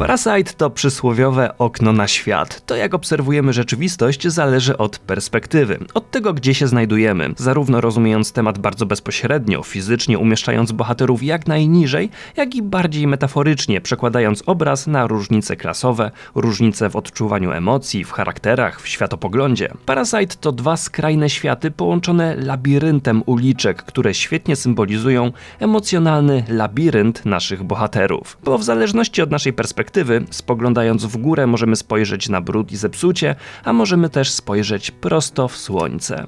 Parasite to przysłowiowe okno na świat. To jak obserwujemy rzeczywistość zależy od perspektywy, od tego gdzie się znajdujemy. Zarówno rozumiejąc temat bardzo bezpośrednio, fizycznie umieszczając bohaterów jak najniżej, jak i bardziej metaforycznie, przekładając obraz na różnice klasowe, różnice w odczuwaniu emocji, w charakterach, w światopoglądzie. Parasite to dwa skrajne światy połączone labiryntem uliczek, które świetnie symbolizują emocjonalny labirynt naszych bohaterów. Bo w zależności od naszej perspektywy, spoglądając w górę, możemy spojrzeć na brud i zepsucie, a możemy też spojrzeć prosto w słońce.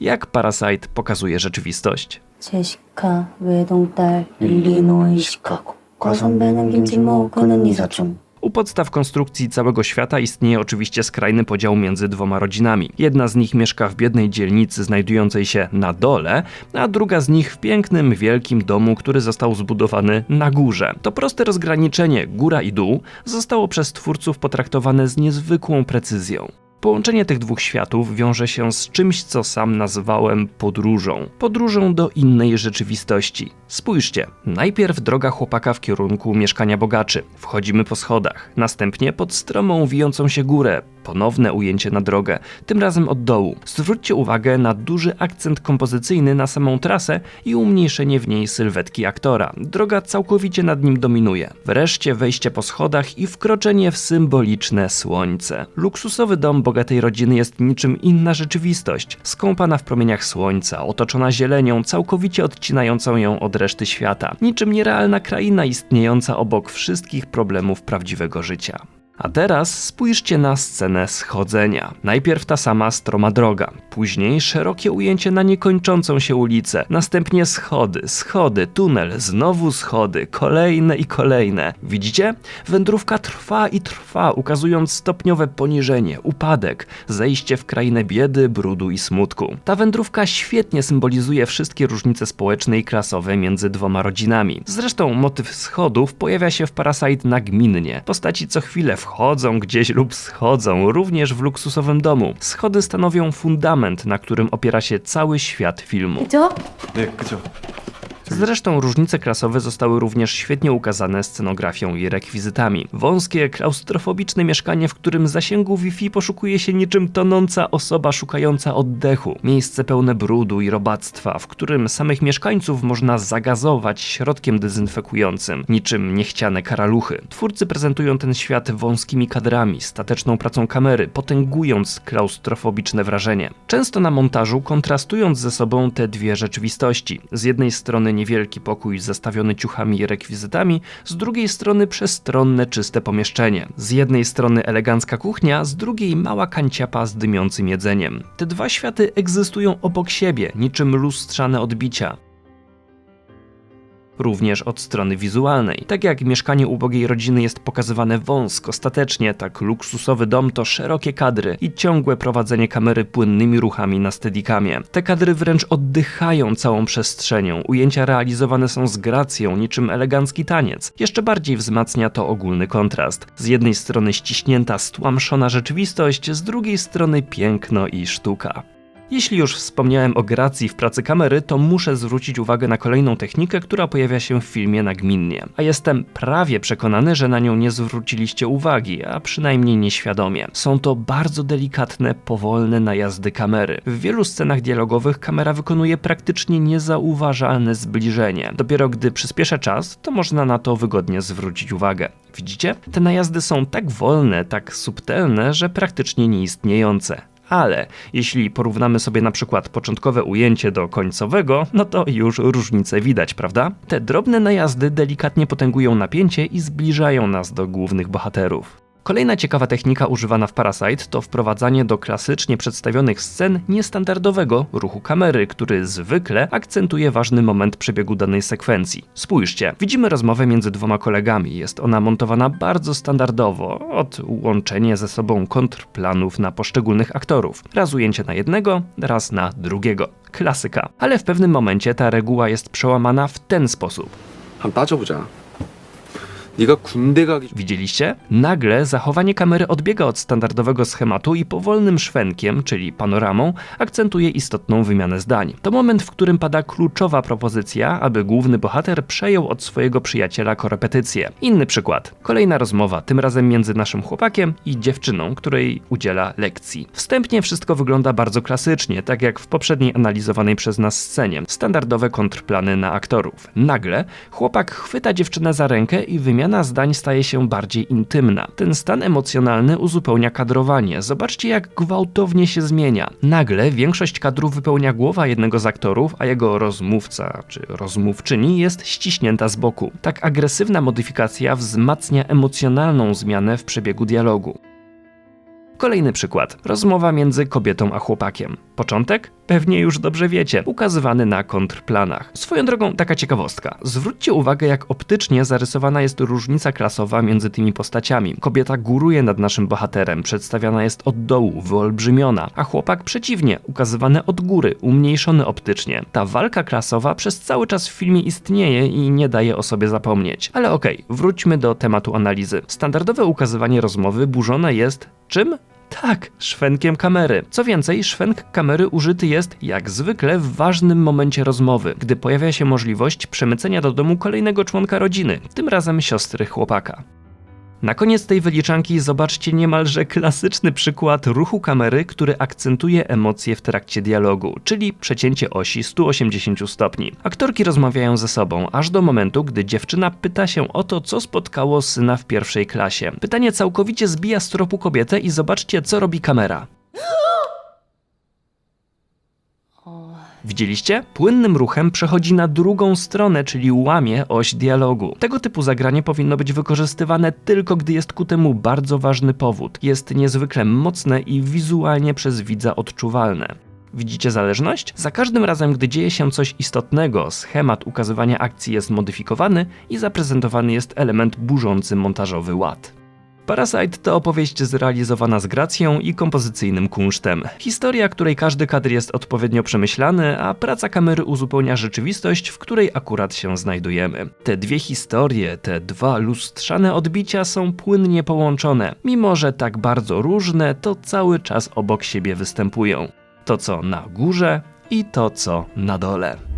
Jak Parasite pokazuje rzeczywistość? 제시카 외동딸 릴리노이 시카고 과선배는 김치모 그는 이사촌 u podstaw konstrukcji całego świata istnieje oczywiście skrajny podział między dwoma rodzinami. Jedna z nich mieszka w biednej dzielnicy znajdującej się na dole, a druga z nich w pięknym, wielkim domu, który został zbudowany na górze. To proste rozgraniczenie góra i dół zostało przez twórców potraktowane z niezwykłą precyzją. Połączenie tych dwóch światów wiąże się z czymś, co sam nazwałem podróżą. Podróżą do innej rzeczywistości. Spójrzcie, najpierw droga chłopaka w kierunku mieszkania bogaczy. Wchodzimy po schodach, następnie pod stromą wijącą się górę. Ponowne ujęcie na drogę, tym razem od dołu. Zwróćcie uwagę na duży akcent kompozycyjny na samą trasę i umniejszenie w niej sylwetki aktora. Droga całkowicie nad nim dominuje. Wreszcie wejście po schodach i wkroczenie w symboliczne słońce. Luksusowy dom bogatej rodziny jest niczym inna rzeczywistość, skąpana w promieniach słońca, otoczona zielenią, całkowicie odcinającą ją od reszty świata. Niczym nierealna kraina istniejąca obok wszystkich problemów prawdziwego życia. A teraz spójrzcie na scenę schodzenia. Najpierw ta sama stroma droga, później szerokie ujęcie na niekończącą się ulicę, następnie schody, schody, tunel, znowu schody, kolejne i kolejne. Widzicie? Wędrówka trwa i trwa, ukazując stopniowe poniżenie, upadek, zejście w krainę biedy, brudu i smutku. Ta wędrówka świetnie symbolizuje wszystkie różnice społeczne i klasowe między dwoma rodzinami. Zresztą motyw schodów pojawia się w Parasite nagminnie. Postaci co chwilę wchodzą gdzieś lub schodzą, również w luksusowym domu. Schody stanowią fundament, na którym opiera się cały świat filmu. 그죠? 네, 그죠. Zresztą różnice klasowe zostały również świetnie ukazane scenografią i rekwizytami. Wąskie, klaustrofobiczne mieszkanie, w którym zasięgu Wi-Fi poszukuje się niczym tonąca osoba szukająca oddechu. Miejsce pełne brudu i robactwa, w którym samych mieszkańców można zagazować środkiem dezynfekującym, niczym niechciane karaluchy. Twórcy prezentują ten świat wąskimi kadrami, stateczną pracą kamery, potęgując klaustrofobiczne wrażenie. Często na montażu kontrastując ze sobą te dwie rzeczywistości. Z jednej strony niewielki pokój zastawiony ciuchami i rekwizytami, z drugiej strony przestronne, czyste pomieszczenie. Z jednej strony elegancka kuchnia, z drugiej mała kanciapa z dymiącym jedzeniem. Te dwa światy egzystują obok siebie, niczym lustrzane odbicia również od strony wizualnej. Tak jak mieszkanie ubogiej rodziny jest pokazywane wąsko, statecznie, tak luksusowy dom to szerokie kadry i ciągłe prowadzenie kamery płynnymi ruchami na steadicamie. Te kadry wręcz oddychają całą przestrzenią, ujęcia realizowane są z gracją, niczym elegancki taniec. Jeszcze bardziej wzmacnia to ogólny kontrast. Z jednej strony ściśnięta, stłamszona rzeczywistość, z drugiej strony piękno i sztuka. Jeśli już wspomniałem o gracji w pracy kamery, to muszę zwrócić uwagę na kolejną technikę, która pojawia się w filmie nagminnie. A jestem prawie przekonany, że na nią nie zwróciliście uwagi, a przynajmniej nieświadomie. Są to bardzo delikatne, powolne najazdy kamery. W wielu scenach dialogowych kamera wykonuje praktycznie niezauważalne zbliżenie. Dopiero gdy przyspieszę czas, to można na to wygodnie zwrócić uwagę. Widzicie? Te najazdy są tak wolne, tak subtelne, że praktycznie nieistniejące ale jeśli porównamy sobie na przykład początkowe ujęcie do końcowego, no to już różnicę widać, prawda? Te drobne najazdy delikatnie potęgują napięcie i zbliżają nas do głównych bohaterów. Kolejna ciekawa technika używana w Parasite to wprowadzanie do klasycznie przedstawionych scen niestandardowego ruchu kamery, który zwykle akcentuje ważny moment przebiegu danej sekwencji. Spójrzcie, widzimy rozmowę między dwoma kolegami. Jest ona montowana bardzo standardowo, od łączenia ze sobą kontrplanów na poszczególnych aktorów. Raz ujęcie na jednego, raz na drugiego. Klasyka. Ale w pewnym momencie ta reguła jest przełamana w ten sposób. 한번 따져보자. 네가 군대 가기 전- Widzieliście? Nagle zachowanie kamery odbiega od standardowego schematu i powolnym szwenkiem, czyli panoramą, akcentuje istotną wymianę zdań. To moment, w którym pada kluczowa propozycja, aby główny bohater przejął od swojego przyjaciela korepetycję. Inny przykład. Kolejna rozmowa, tym razem między naszym chłopakiem i dziewczyną, której udziela lekcji. Wstępnie wszystko wygląda bardzo klasycznie, tak jak w poprzedniej analizowanej przez nas scenie. Standardowe kontrplany na aktorów. Nagle chłopak chwyta dziewczynę za rękę i wymiana zdań staje się bardziej intymna. Ten stan emocjonalny uzupełnia kadrowanie. Zobaczcie, jak gwałtownie się zmienia. Nagle większość kadru wypełnia głowa jednego z aktorów, a jego rozmówca czy rozmówczyni jest ściśnięta z boku. Tak agresywna modyfikacja wzmacnia emocjonalną zmianę w przebiegu dialogu. Kolejny przykład. Rozmowa między kobietą a chłopakiem. Początek? Pewnie już dobrze wiecie, ukazywany na kontrplanach. Swoją drogą taka ciekawostka. Zwróćcie uwagę, jak optycznie zarysowana jest różnica klasowa między tymi postaciami. Kobieta góruje nad naszym bohaterem, przedstawiana jest od dołu, wyolbrzymiona, a chłopak przeciwnie, ukazywany od góry, umniejszony optycznie. Ta walka klasowa przez cały czas w filmie istnieje i nie daje o sobie zapomnieć. Ale okej, wróćmy do tematu analizy. Standardowe ukazywanie rozmowy burzone jest czym? Tak, szwenkiem kamery. Co więcej, szwenk kamery użyty jest, jak zwykle, w ważnym momencie rozmowy, gdy pojawia się możliwość przemycenia do domu kolejnego członka rodziny, tym razem siostry chłopaka. Na koniec tej wyliczanki zobaczcie niemalże klasyczny przykład ruchu kamery, który akcentuje emocje w trakcie dialogu, czyli przecięcie osi 180 stopni. Aktorki rozmawiają ze sobą, aż do momentu, gdy dziewczyna pyta się o to, co spotkało syna w pierwszej klasie. Pytanie całkowicie zbija z tropu kobietę i zobaczcie, co robi kamera. Widzieliście? Płynnym ruchem przechodzi na drugą stronę, czyli łamie oś dialogu. Tego typu zagranie powinno być wykorzystywane tylko gdy jest ku temu bardzo ważny powód. Jest niezwykle mocne i wizualnie przez widza odczuwalne. Widzicie zależność? Za każdym razem, gdy dzieje się coś istotnego, schemat ukazywania akcji jest modyfikowany i zaprezentowany jest element burzący montażowy ład. Parasite to opowieść zrealizowana z gracją i kompozycyjnym kunsztem. Historia, której każdy kadr jest odpowiednio przemyślany, a praca kamery uzupełnia rzeczywistość, w której akurat się znajdujemy. Te dwie historie, te dwa lustrzane odbicia są płynnie połączone. Mimo, że tak bardzo różne, to cały czas obok siebie występują. To co na górze i to co na dole.